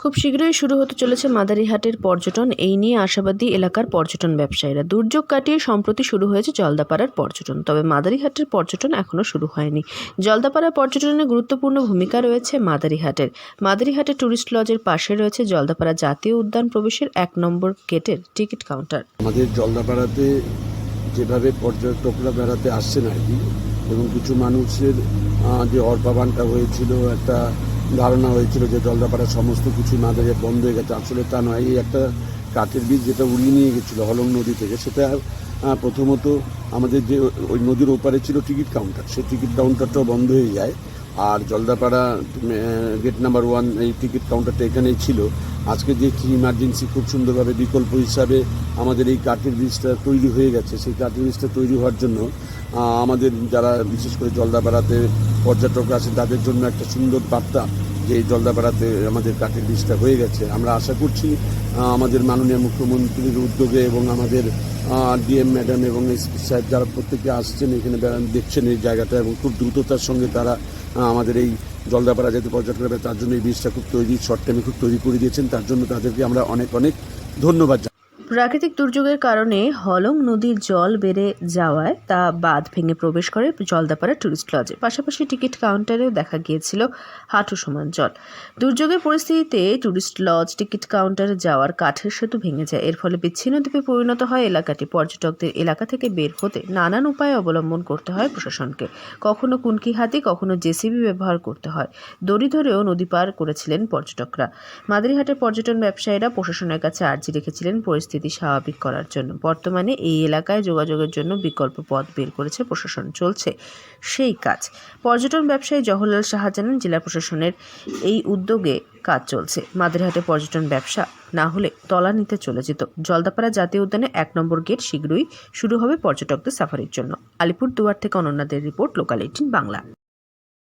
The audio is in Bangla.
খুব শীঘ্রই শুরু হতে চলেছে মাদারিহাটের পর্যটন। এই নিয়ে আশাবাদী এলাকার পর্যটন ব্যবসায়ীরা। দুর্যোগ কাটিয়ে সম্প্রতি শুরু হয়েছে জলদাপাড়ার পর্যটন, তবে মাদারিহাটের পর্যটন এখনও শুরু হয়নি। জলদাপাড়ার পর্যটনে গুরুত্বপূর্ণ ভূমিকা রয়েছে মাদারিহাটের। মাদারিহাটের ট্যুরিস্ট লজের পাশে রয়েছে জলদাপাড়া জাতীয় উদ্যান প্রবেশের এক নম্বর গেটের টিকিট কাউন্টার। আমাদের জলদাপাড়াতে যেভাবে পর্যটকরা বেড়াতে আসছেন আর কি, এবং কিছু মানুষের যে অর্পাবানটা হয়েছিল, একটা ধারণা হয়েছিল যে জলদাপাড়া সমস্ত কিছু মাদারে বন্ধ হয়ে গেছে। আসলে তা নয়, এই একটা কাঠের বীজ যেটা উড়িয়ে নিয়ে গেছিল হলং নদী থেকে, সেটা প্রথমত আমাদের যে ওই নদীর ওপারে ছিল টিকিট কাউন্টার সেই টিকিট কাউন্টারটাও বন্ধ হয়ে যায়। আর জলদাপাড়া গেট নাম্বার ওয়ান এই টিকিট কাউন্টারটা এখানেই ছিল। আজকে দেখছি ইমার্জেন্সি খুব সুন্দরভাবে বিকল্প হিসাবে আমাদের এই কাঠের ব্রিজটা তৈরি হয়ে গেছে। সেই কাঠের ব্রিজটা তৈরি হওয়ার জন্য আমাদের যারা বিশেষ করে জলদাপাড়াতে পর্যটক আছে, তাদের জন্য একটা সুন্দর বার্তা যে জলদাপাড়াতে আমাদের কাঠের ব্রিজটা হয়ে গেছে আমরা আশা করছি আমাদের মাননীয় মুখ্যমন্ত্রীর উদ্যোগে এবং আমাদের ডিএম ম্যাডাম এবং এসপি সাহেব যারা প্রত্যেকে আসছেন, এখানে দেখছেন এই জায়গাটা এবং খুব দ্রুততার সঙ্গে তারা আমাদের এই জলদাপাড়া যাতে পর্যটক তার জন্য এই ব্রিজটা খুব তৈরি শর্ট টাইমে খুব তৈরি করে দিয়েছেন তার জন্য তাদেরকে আমরা অনেক অনেক ধন্যবাদ। প্রাকৃতিক দুর্যোগের কারণে হলং নদীর জল বেড়ে যাওয়ায় তা বাঁধ ভেঙে প্রবেশ করে জলদাপাড়া টুরিস্ট লজে। পাশাপাশি টিকিট কাউন্টারেও দেখা গিয়েছিল হাঁটু সমান জল। দুর্যোগের পরিস্থিতিতে টুরিস্ট লজ টিকিট কাউন্টারে যাওয়ার কাঠের সেতু ভেঙে যায়। এর ফলে বিচ্ছিন্ন দ্বীপে পরিণত হয় এলাকাটি। পর্যটকদের এলাকা থেকে বের হতে নানান উপায় অবলম্বন করতে হয় প্রশাসনকে। কখনো কুনকি হাতি কখনো জেসিবি ব্যবহার করতে হয়। দড়ি ধরেও নদী পার করেছিলেন পর্যটকরা। মাদারিহাটের পর্যটন ব্যবসায়ীরা প্রশাসনের কাছে আর্জি রেখেছিলেন পরিস্থিতি স্বাভাবিক করার জন্য। বর্তমানে এই এলাকায় যোগাযোগের জন্য বিকল্প পথ বের করেছে প্রশাসন। চলছে সেই কাজ। পর্যটন ব্যবসায়ী জওহরলাল সাহা জানান, জেলা প্রশাসনের এই উদ্যোগে কাজ চলছে। মাদারিহাটে পর্যটন ব্যবসা না হলে তলানিতে চলে যেত। জলদাপাড়া জাতীয় উদ্যানে এক নম্বর গেট শীঘ্রই শুরু হবে পর্যটকদের সাফারির জন্য। আলিপুর দুয়ার থেকে অনন্যাদের রিপোর্ট, লোকাল এইটিন বাংলা।